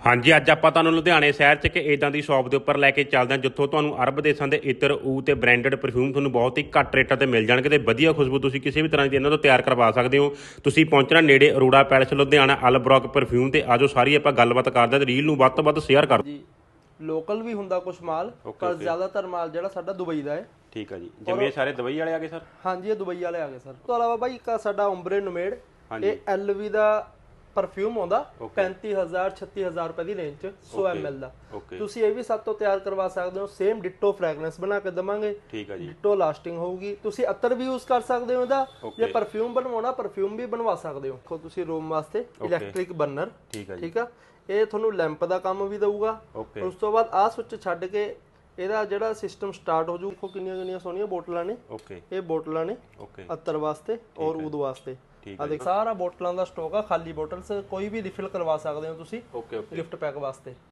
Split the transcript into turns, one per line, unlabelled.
ਹਾਂਜੀ ਅੱਜ ਆਪਾਂ ਤੁਹਾਨੂੰ ਲੁਧਿਆਣੇ ਸ਼ਹਿਰ 'ਚ ਇੱਕ ਇਦਾਂ ਦੀ ਸ਼ਾਪ ਦੇ ਉੱਪਰ ਲੈ ਕੇ ਚੱਲਦੇ ਹਾਂ ਜਿੱਥੋਂ ਤੁਹਾਨੂੰ ਅਰਬ ਦੇਸ਼ਾਂ ਦੇ ਇਤਰ ਊ ਤੇ ਬ੍ਰਾਂਡਡ ਪਰਫਿਊਮ ਤੁਹਾਨੂੰ ਬਹੁਤ ਹੀ ਘੱਟ ਰੇਟਾਂ ਤੇ ਮਿਲ ਜਾਣਗੇ ਤੇ ਵਧੀਆ ਖੁਸ਼ਬੂ ਤੁਸੀਂ ਕਿਸੇ ਵੀ ਤਰ੍ਹਾਂ ਦੀ ਇਹਨਾਂ ਤੋਂ ਤਿਆਰ ਕਰਵਾ ਸਕਦੇ ਹੋ। ਤੁਸੀਂ ਪਹੁੰਚਣਾ ਨੇੜੇ ਅਰੋੜਾ ਪੈਲਸ ਲੁਧਿਆਣਾ ਅਲਬਰੌਕ ਪਰਫਿਊਮ ਤੇ ਆਜੋ ਸਾਰੀ ਆਪਾਂ ਗੱਲਬਾਤ ਕਰਦੇ ਹਾਂ ਤੇ ਰੀਲ ਨੂੰ ਵੱਧ ਤੋਂ ਵੱਧ ਸ਼ੇਅਰ ਕਰ
ਜੀ ਲੋਕਲ ਵੀ ਹੁੰਦਾ ਕੁਝ ਮਾਲ ਪਰ ਜ਼ਿਆਦਾਤਰ ਮਾਲ ਜਿਹੜਾ ਸਾਡਾ ਦੁਬਈ ਦਾ ਹੈ।
ਠੀਕ ਆ ਜੀ। ਜਿਵੇਂ ਇਹ ਸਾਰੇ ਦਵਾਈ ਵਾਲੇ ਆ ਗਏ ਸਰ?
ਹਾਂਜੀ ਇਹ ਦੁਬਈ ਵਾਲੇ ਆ ਗਏ ਸਰ। ਤੋਂ ਇਲਾਵਾ ਬਾਈ ਇੱਕ ਸਾਡਾ ਓਮਬਰੇ ਨੂਮੇਡ ਇਹ ਐਲਵੀ ਦਾ ਪਰਫਿਊਮ ਆਉਂਦਾ 35000 36000 ਰੁਪਏ ਦੀ ਰੇਂਜ ਚ 100 ml ਦਾ। ਤੁਸੀਂ ਇਹ ਵੀ ਸਾਡੇ ਤੋਂ ਤਿਆਰ ਕਰਵਾ ਸਕਦੇ ਹੋ ਸੇਮ ਡਿਟੋ ਫ੍ਰੈਗਰੈਂਸ ਬਣਾ ਕੇ ਦਵਾਂਗੇ।
ਠੀਕ ਆ ਜੀ।
ਡਿਟੋ ਲਾਸਟਿੰਗ ਹੋਊਗੀ। ਤੁਸੀਂ ਅਤਰ ਵੀ ਯੂਜ਼ ਕਰ ਸਕਦੇ ਹੋ ਇਹਦਾ ਜੇ ਪਰਫਿਊਮ ਬਣਵਾਉਣਾ ਪਰਫਿਊਮ ਵੀ ਬਣਵਾ ਸਕਦੇ ਹੋ। ਦੇਖੋ ਤੁਸੀਂ ਰੂਮ ਵਾਸਤੇ ਇਲੈਕਟ੍ਰਿਕ ਬਰਨਰ
ਠੀਕ ਆ ਜੀ।
ਠੀਕ ਆ? ਇਹ ਤੁਹਾਨੂੰ ਲੈਂਪ ਦਾ ਕੰਮ ਵੀ ਦਊਗਾ। ਉਸ ਤੋਂ ਬਾਅਦ ਆਹ ਸੁੱਚ ਛੱਡ ਕੇ ਇਹਦਾ ਜਿਹੜਾ ਸਿਸਟਮ ਸਟਾਰਟ ਹੋ ਜੂ ਦੇਖੋ ਕਿੰਨੀਆਂ ਕਿੰਨੀਆਂ ਸੋਹਣੀਆਂ ਬੋਤਲਾਂ ਨੇ।
ਓਕੇ
ਇਹ ਬੋਤਲਾਂ ਨੇ
ਓਕੇ
ਅਤਰ ਵਾਸਤੇ ਔਰ ਊਦ ਵਾਸਤੇ।
ਠੀਕ
ਆ ਦੇਖ ਸਾਰਾ ਬੋਤਲਾਂ ਦਾ ਸਟਾਕ ਆ ਖਾਲੀ ਬੋਟਲਸ ਕੋਈ ਵੀ ਰਿਫਿਲ ਕਰਵਾ ਸਕਦੇ ਹੋ ਤੁਸੀਂ
ਓਕੇ ਓਕੇ
ਗਿਫਟ ਪੈਕ ਵਾਸਤੇ।